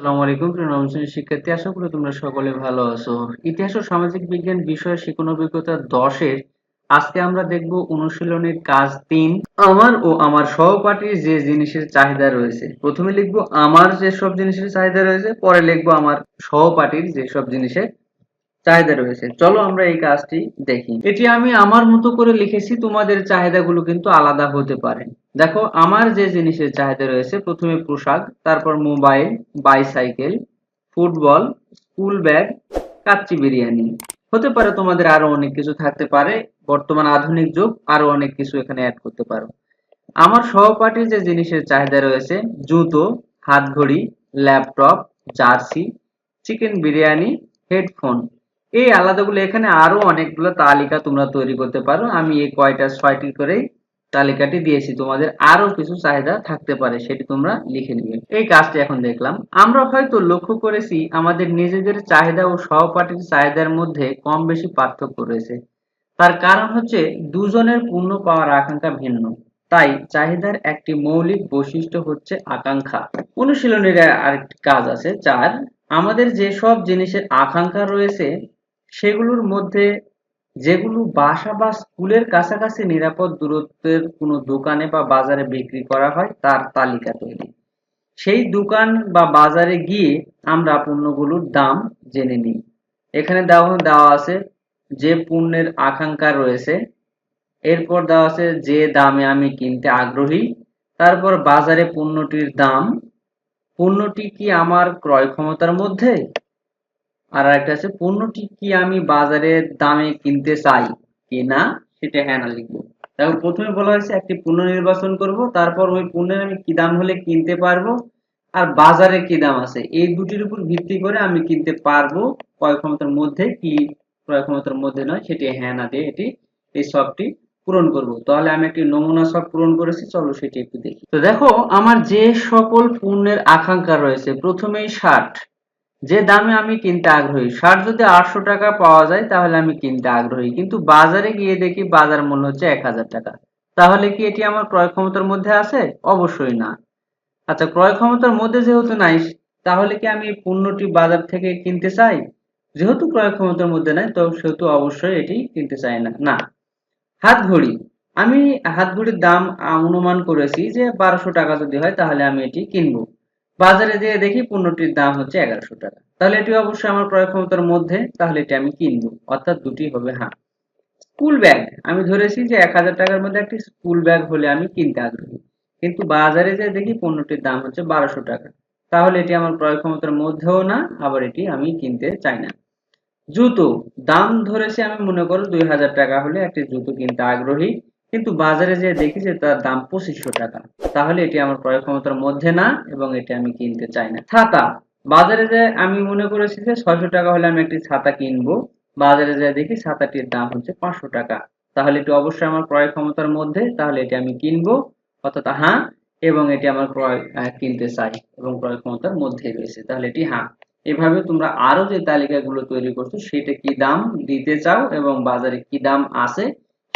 আসসালামু আলাইকুম, প্রিয় শিক্ষার্থী। আশা করি তোমরা সকলে ভালো আছো। ইতিহাস ও সামাজিক বিজ্ঞান বিষয়ে শিক্ষণ অভিজ্ঞতা দশের। আজকে আমরা দেখব অনুশীলনের কাজ তিন। আমার ও আমার সহপাঠীর যে জিনিসের চাহিদা রয়েছে। প্রথমে লিখব, আমার যে সব জিনিসের চাহিদা রয়েছে। পরে লিখব, আমার সহপাঠীর যে সব জিনিসের চাহিদা রয়েছে। চলো আমরা এই কাজটি দেখি। এটি আমি আমার মতো করে লিখেছি, তোমাদের চাহিদাগুলো কিন্তু আলাদা হতে পারে। দেখো, আমার যে জিনিসের চাহিদা রয়েছে, প্রথমে পোশাক, তারপর mobile, bicycle, football, school bag, kacchi biryani. হতে পারে তোমাদের আরও অনেক কিছু থাকতে পারে, বর্তমান আধুনিক যুগ, আরও অনেক কিছু এখানে অ্যাড করতে পারো। আমার সহপাঠীর যে জিনিসের চাহিদা রয়েছে, জুতো হাত ঘড়ি laptop jersey, chicken biryani headphone এই আলাদাগুলো এখানে আরও অনেকগুলো তালিকা তোমরা তৈরি করতে পারো। আমি এই কয়টা ছয়টি করে তালিকাটি দিয়েছি। তোমাদের আরও কিছু চাহিদা থাকতে পারে, সেটি তোমরা লিখে নিবে। এই কাজটি এখন দেখলাম। আমরা হয়তো লক্ষ্য করেছি, আমাদের নিজেদের চাহিদা ও সহপাঠীর চাহিদার মধ্যে কম বেশি পার্থক্য রয়েছে। তার কারণ হচ্ছে, দুজনের পূর্ণ পাওয়ার আকাঙ্ক্ষা ভিন্ন। তাই চাহিদার একটি মৌলিক বৈশিষ্ট্য হচ্ছে আকাঙ্ক্ষা। অনুশীলনের আরেকটি কাজ আছে, চার, আমাদের যে সব জিনিসের আকাঙ্ক্ষা রয়েছে সেগুলোর মধ্যে যেগুলো বাসা বা স্কুলের কাছাকাছি নিরাপদ দূরত্বের কোনো দোকানে বা বাজারে বিক্রি করা হয়, তার তালিকা তৈরি। সেই দোকান বা বাজারে গিয়ে আমরা পণ্যগুলোর দাম জেনে নিই। এখানে দেওয়া দেওয়া আছে যে পণ্যের আকাঙ্ক্ষা রয়েছে। এরপর দেওয়া আছে যে দামে আমি কিনতে আগ্রহী। তারপর বাজারে পণ্যটির দাম। পণ্যটি কি আমার ক্রয় ক্ষমতার মধ্যে? আর একটা আছে, পণ্যটি কি আমি বাজারের দামে কিনতে চাই কি না, সেটা হ্যাঁ না লিখব। দেখো প্রথমে বলা হয়েছে একটি পণ্য নির্বাচন করব, তারপর ওই পণ্যের আমি কি দাম হলে কিনতে পারব আর বাজারে কি দাম আছে, এই দুটির উপর ভিত্তি করে আমি কিনতে পারব, ক্রয় ক্ষমতার মধ্যে কি ক্রয় ক্ষমতার মধ্যে নয়, সেটি হ্যাঁ না দিয়ে এটি, এই সবটি পূরণ করব। তাহলে আমি একটি নমুনা সব পূরণ করেছি, চলো সেটি একটু দেখি। তো দেখো, আমার যে সকল পণ্যের আকাঙ্ক্ষা রয়েছে, প্রথমেই শার্ট। যে দামে আমি কিনতে আগ্রহী শার্ট যদি আটশো টাকা পাওয়া যায় তাহলে আমি কিনতে আগ্রহী। কিন্তু বাজারে গিয়ে দেখি বাজার মূল্য হচ্ছে এক হাজার টাকা। তাহলে কি এটি আমার ক্রয় ক্ষমতার মধ্যে আছে? অবশ্যই না। আচ্ছা ক্রয় ক্ষমতার মধ্যে যেহেতু নাই, তাহলে কি আমি পণ্যটি বাজার থেকে কিনতে চাই? যেহেতু ক্রয় ক্ষমতার মধ্যে নাই, তো সেহেতু অবশ্যই এটি কিনতে চাই না না। হাত ঘড়ি আমি হাত ঘড়ির দাম অনুমান করেছি যে বারোশো টাকা যদি হয় তাহলে আমি এটি কিনবো। বাজারে যেয়ে দেখি পণ্যটির দাম হচ্ছে এগারোশো টাকা। তাহলে এটি অবশ্যই আমার ক্রয় ক্ষমতার মধ্যে, তাহলে এটি আমি কিনবো। অর্থাৎ দুটি হবে হ্যাঁ স্কুল ব্যাগ, আমি ধরেছি যে এক হাজার টাকার মধ্যে একটি স্কুল ব্যাগ হলে আমি কিনতে আগ্রহী। কিন্তু বাজারে যে দেখি পণ্যটির দাম হচ্ছে বারোশো টাকা। তাহলে এটি আমার ক্রয় ক্ষমতার মধ্যেও না, আবার এটি আমি কিনতে চাই না। জুতো, দাম ধরেছি আমি মনে করো দুই হাজার টাকা হলে একটি জুতো কিনতে আগ্রহী। কিন্তু বাজারে যে দেখি যে তার দাম পঁচিশশো টাকা। তাহলে এটি আমার ক্রয় ক্ষমতার মধ্যে না এবং এটি আমি কিনতে চাই না। ছাতা। বাজারে যে আমি মনে করেছি যে ছয়শো টাকা হলে আমি একটি ছাতা কিনবো। বাজারে যে দেখি ছাতাটির দাম হচ্ছে পাঁচশো টাকা। তাহলে এটি অবশ্যই আমার ক্রয় ক্ষমতার মধ্যে, তাহলে এটি আমি কিনবো। অর্থাৎ হ্যাঁ এবং এটি আমার ক্রয় কিনতে চাই এবং ক্রয় ক্ষমতার মধ্যে রয়েছে। তাহলে এটি হ্যাঁ এভাবে তোমরা আরও যে তালিকাগুলো তৈরি করছ, সেটা কি দাম দিতে চাও এবং বাজারে কি দাম আছে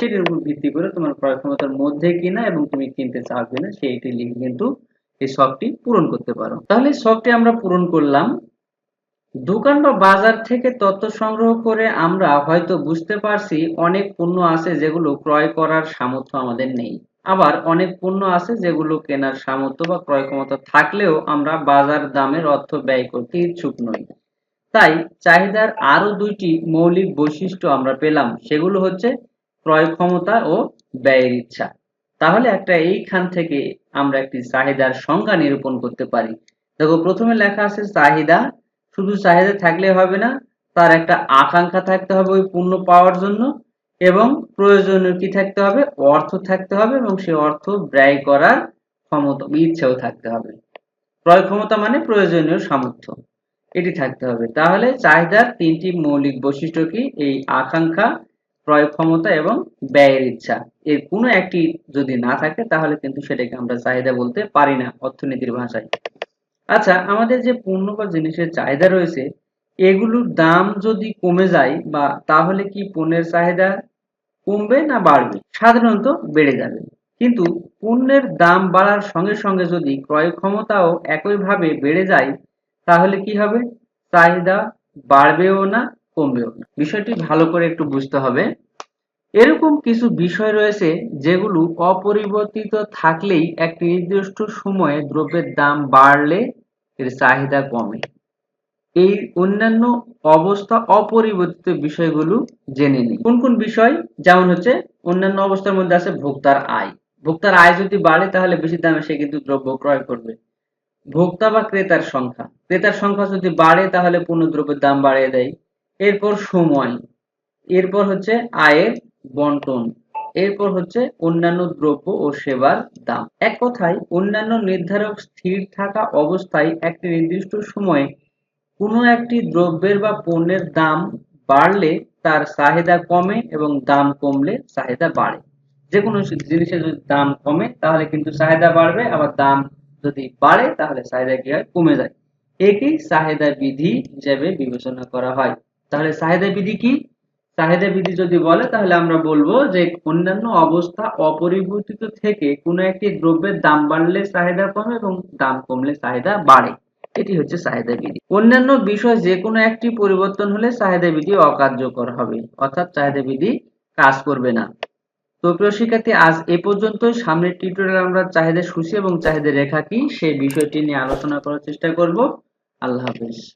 সেটির উপর ভিত্তি করে তোমার ক্রয় ক্ষমতার মধ্যে কিনা এবং তুমি কিনতে চাও কিনা সেইটি লিখে কিন্তু এই শখটি পূরণ করতে পারো। তাহলে শখটি আমরা পূরণ করলাম। দোকান বা বাজার থেকে তথ্য সংগ্রহ করে আমরা হয়তো বুঝতে পারছি অনেক পণ্য আছে যেগুলো ক্রয় করার সামর্থ্য আমাদের নেই। আবার অনেক পণ্য আছে যেগুলো কেনার সামর্থ্য বা ক্রয় ক্ষমতা থাকলেও আমরা বাজার দামের অর্থ ব্যয় করতে ইচ্ছুক নই। তাই চাহিদার আরও দুইটি মৌলিক বৈশিষ্ট্য আমরা পেলাম। সেগুলো হচ্ছে ক্রয় ক্ষমতা ও ব্যয়ের ইচ্ছা। তাহলে একটা এইখান থেকে আমরা একটি চাহিদার সংজ্ঞা নিরূপণ করতে পারি। দেখো, প্রথমে লেখা আছে চাহিদা। শুধু চাহিদা থাকলে হবে না, তার একটা আকাঙ্ক্ষা থাকতে হবে ওই পণ্য পাওয়ার জন্য এবং প্রয়োজনীয় কি থাকতে হবে? অর্থ থাকতে হবে এবং সেই অর্থ ব্যয় করার ক্ষমতা, ইচ্ছাও থাকতে হবে। ক্রয় ক্ষমতা মানে প্রয়োজনীয় সামর্থ্য, এটি থাকতে হবে। তাহলে চাহিদার তিনটি মৌলিক বৈশিষ্ট্য কি? এই আকাঙ্ক্ষা ক্রয় ক্ষমতা এবং ব্যয়ের ইচ্ছা। এর কোনো একটি যদি না থাকে, তাহলে কিন্তু সেটাকে আমরা চাহিদা বলতে পারি না অর্থনীতির ভাষায়। আচ্ছা আমাদের যে পণ্য বা জিনিসের চাহিদা রয়েছে, এগুলোর দাম যদি কমে যায় বা তাহলে কি পণ্যের চাহিদা কমবে না বাড়বে? সাধারণত বেড়ে যাবে। কিন্তু পণ্যের দাম বাড়ার সঙ্গে সঙ্গে যদি ক্রয় ক্ষমতাও একইভাবে বেড়ে যায়, তাহলে কি হবে? চাহিদা বাড়বেও না কমবেও না। বিষয়টি ভালো করে একটু বুঝতে হবে। এরকম কিছু বিষয় রয়েছে যেগুলো অপরিবর্তিত থাকলেই একটি নির্দিষ্ট সময়ে দ্রব্যের দাম বাড়লে এর চাহিদা কমে। এই অন্যান্য অবস্থা অপরিবর্তিত বিষয়গুলো জেনে নিই কোন কোন বিষয়? যেমন হচ্ছে অন্যান্য অবস্থার মধ্যে আছে ভোক্তার আয়। ভোক্তার আয় যদি বাড়ে তাহলে বেশি দামে সে কিন্তু দ্রব্য ক্রয় করবে। ভোক্তা বা ক্রেতার সংখ্যা। ক্রেতার সংখ্যা যদি বাড়ে তাহলে পণ্য দ্রব্যের দাম বাড়িয়ে দেয়। এরপর সময়, এরপর হচ্ছে আয়ের বন্টন, এরপর হচ্ছে অন্যান্য দ্রব্য ও সেবার দাম। এক কথায়, অন্যান্য নির্ধারক স্থির থাকা অবস্থায় একটি নির্দিষ্ট সময়ে কোনো একটি দ্রব্যের বা পণ্যের দাম বাড়লে তার চাহিদা কমে এবং দাম কমলে চাহিদা বাড়ে। যে কোনো জিনিসের যদি দাম কমে, তাহলে কিন্তু চাহিদা বাড়বে, আবার দাম যদি বাড়ে, তাহলে চাহিদা কি হয়? কমে যায়। একেই চাহিদা বিধি হিসেবে বিবেচনা করা হয়। তাহলে চাহিদা বিধি কি? চাহিদা বিধি যদি বলে, তাহলে আমরা বলব যে অন্যান্য অবস্থা অপরিবর্তিত থেকে কোনো একটি দ্রব্যের দাম বাড়লে চাহিদা কমে এবং দাম কমলে চাহিদা বাড়ে। এটি হচ্ছে চাহিদা বিধি। অন্যান্য বিষয় যে কোনো একটি পরিবর্তন হলে চাহিদা বিধি অকার্যকর হবে। অর্থাৎ চাহিদা বিধি কাজ করবে না। তো প্রিয় শিক্ষার্থী, আজ এ পর্যন্তই। সামনের টিউটোরিয়ালে আমরা চাহিদা সূচি এবং চাহিদা রেখা কি, সেই বিষয়টি নিয়ে আলোচনা করার চেষ্টা করব। আল্লাহ হাফেজ।